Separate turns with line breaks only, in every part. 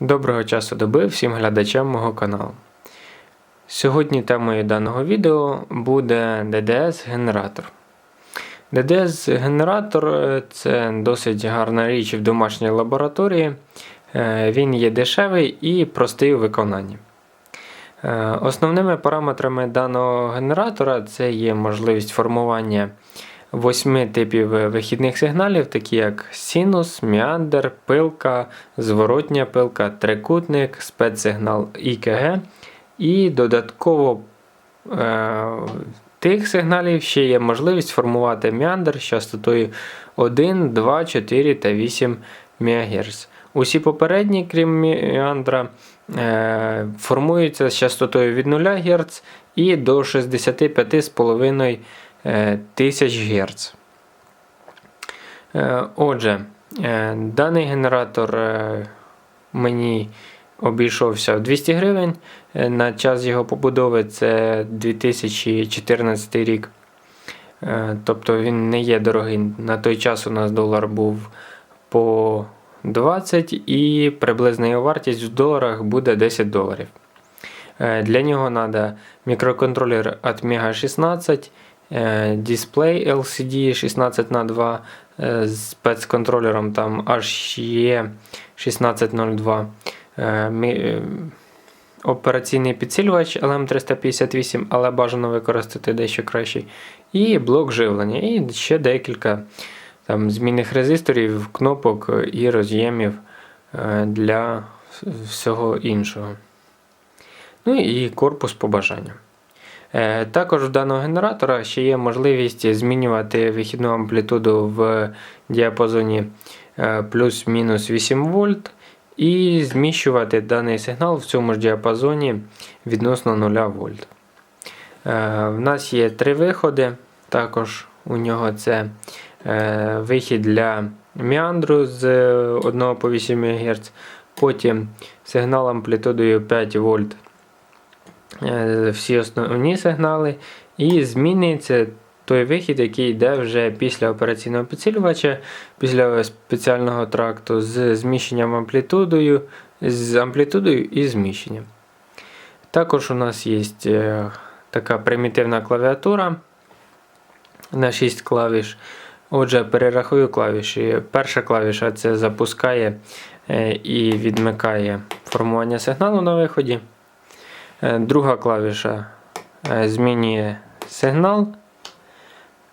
Доброго часу доби всім глядачам мого каналу. Сьогодні темою даного відео буде DDS-генератор. DDS-генератор е, це досить гарна річ в домашній лабораторії. Е, Він є дешевий і простий у виконанні. Е, Основними параметрами даного генератора це є можливість формування восьми типів е, вихідних сигналів, такі як синус, Міандер, пилка, зворотня пилка, трикутник, спецсигнал ІКГ. І додатково е, тих сигналів ще є можливість формувати міандр з частотою 1, 2, 4 та 8 МГц. Усі попередні, крім міандра, е, формуються з частотою від 0 Гц і до 65,5 Гц. Е, 1000 Гц. Е, отже, е, даний генератор мені обійшовся в 200 гривень. На час його побудови це 2014 рік. Тобто він не є дорогим На той час у нас долар був по 20 і приблизна його вартість в доларах буде 10 доларів. Для нього треба мікроконтролер від Mega 16 дисплей LCD 16 на 2 е, з спецконтролером там HE 1602, е, е, операційний підсилювач LM358, але бажано використати дещо кращий, і блок живлення, і ще декілька там, змінних резисторів, кнопок і роз'ємів е, для всього іншого. Ну і корпус по бажанню. Е, Також в даного генератора ще є можливість змінювати вихідну амплітуду в діапазоні е, плюс-мінус 8 вольт і зміщувати даний сигнал в цьому ж діапазоні відносно 0 вольт. Е, В нас є три виходи. Також у нього це вихід для міандру з 1 по 8 МГц, потім сигнал амплітудою 5 вольт всі основні сигнали. І це той вихід, який йде вже після операційного підсилювача, після спеціального тракту з зміщенням амплітудою, з амплітудою і зміщенням. Також у нас є е, така примітивна клавіатура на 6 клавіш. Отже, перерахую клавіші. Перша клавіша це запускає е, і відмикає формування сигналу на виході. Е, Друга клавіша е, змінює сигнал.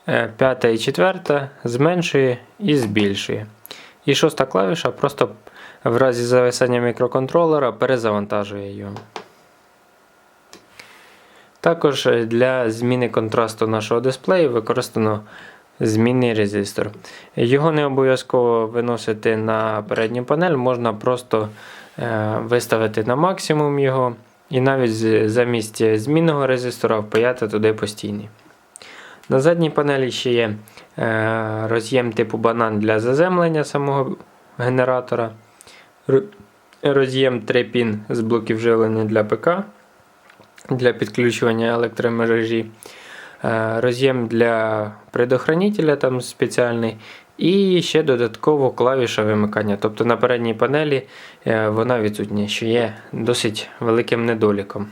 Е, П'ята і четверта зменшує і збільшує. І шоста клавіша просто в разі зависання мікроконтролера перезавантажує його. Також для зміни контрасту нашого дисплею використано змінний резистор. Його не обов'язково виносити на передню панель, можна просто виставити на максимум його і навіть замість змінного резистора впаяти туди постійний. На задній панелі ще є е, роз'єм типу банан для заземлення самого генератора, роз'єм 3 пін з блоків живлення для ПК для підключування електромережі, е, роз'єм для предохранителя там спеціальний, і ще додатково клавіша вимикання. Тобто на передній панелі е, вона відсутня, що є досить великим недоліком.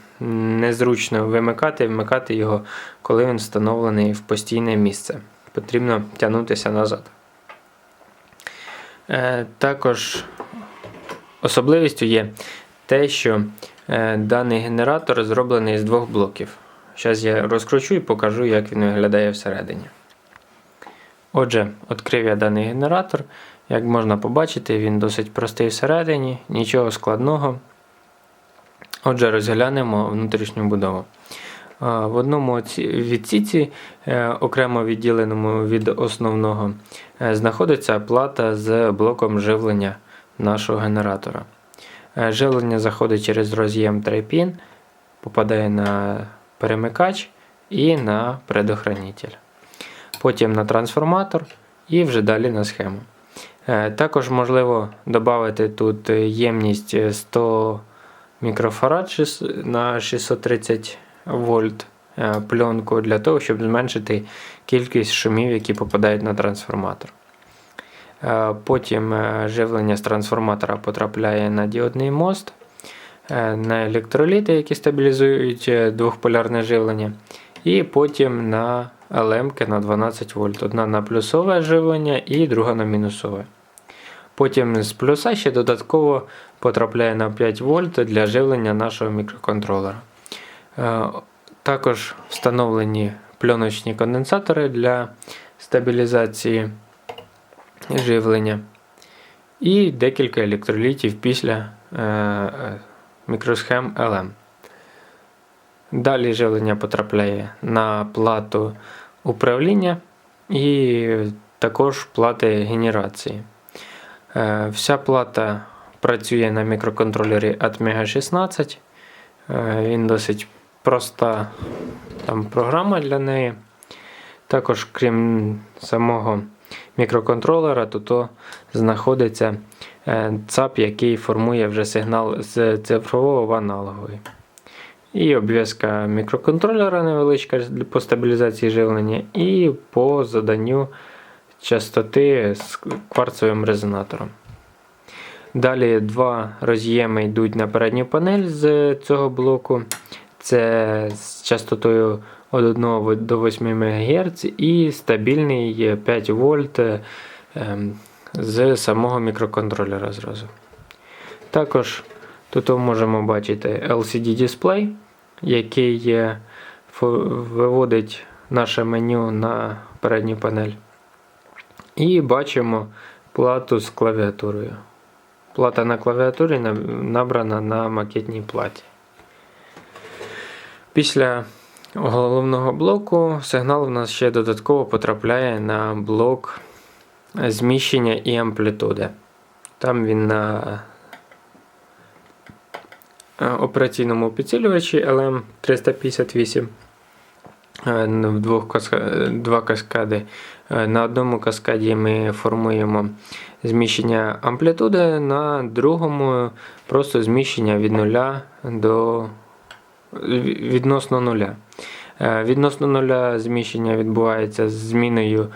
Незручно вимикати, вмикати його, коли він встановлений в постійне місце. Потрібно тягнутися назад. Е, Також особливістю є те, що е, даний генератор зроблений з двох блоків. Зараз я розкручу і покажу, як він виглядає всередині. Отже, відкрив я даний генератор. Як можна побачити, він досить простий всередині, нічого складного. Отже, розглянемо внутрішню будову. В одному відсіці, е, окремо відділеному від основного, е, знаходиться плата з блоком живлення нашого генератора. Е, Живлення заходить через роз'єм 3 пін, попадає на перемикач і на предохранитель. Потім на трансформатор і вже далі на схему. Е, Також можливо додати тут ємність 100 мікрофарад на 630 вольт е, пленку для того, щоб зменшити кількість шумів, які попадають на трансформатор. Е, Потім е, живлення з трансформатора потрапляє на діодний мост, е, на електроліти, які стабілізують е, двохполярне живлення, і потім на лемки на 12 вольт. Одна на плюсове живлення і друга на мінусове. Потім з плюса ще додатково потрапляє на 5 вольт для живлення нашого мікроконтролера. Е, Також встановлені пленочні конденсатори для стабілізації живлення. І декілька електролітів після е, мікросхем LM. Далі живлення потрапляє на плату управління і також плати генерації. Е, Вся плата працює на мікроконтролері Atmega 16. Е, Він досить проста там, програма для неї. Також, крім самого мікроконтролера, тут знаходиться е, ЦАП, який формує вже сигнал з цифрового в аналоговий. І обв'язка мікроконтролера невеличка по стабілізації живлення, і по заданню частоти з кварцевим резонатором. Далі два роз'єми йдуть на передню панель з цього блоку. Це з частотою від 1 до 8 МГц і стабільний 5 вольт ем, з самого мікроконтролера зразу. Також тут ми можемо бачити LCD дисплей, який виводить наше меню на передню панель. І бачимо плату з клавіатурою. Плата на клавіатурі набрана на макетній платі. Після головного блоку сигнал в нас ще додатково потрапляє на блок зміщення і амплітуди. Там він на операційному підсилювачі LM358 е, в двох каска... два каскади. Е, На одному каскаді ми формуємо зміщення амплітуди, на другому просто зміщення від нуля до відносно нуля. Е, Відносно нуля зміщення відбувається з зміною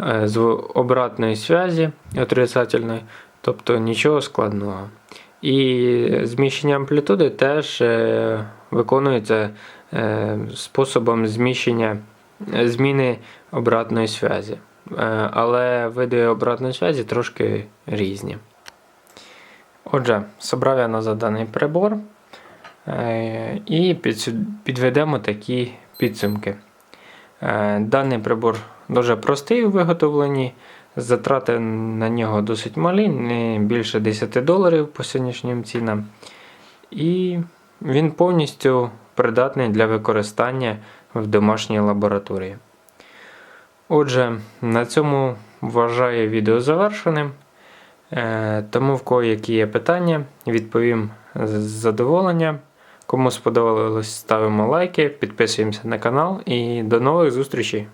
е, з обратної зв'язі отрицательної, тобто нічого складного. І зміщення амплітуди теж е, виконується е, способом зміщення е, зміни обратної зв'язі. Але види обратної зв'язі трошки різні. Отже, собрав я назад даний прибор. І підведемо такі підсумки. Даний прибор дуже простий у виготовленні. Затрати на нього досить малі, не більше 10 доларів по сьогоднішнім цінам. І він повністю придатний для використання в домашній лабораторії. Отже, на цьому вважаю відео завершеним. Е, Тому в кого які є питання, відповім з задоволенням. Кому сподобалось, ставимо лайки, підписуємося на канал і до нових зустрічей!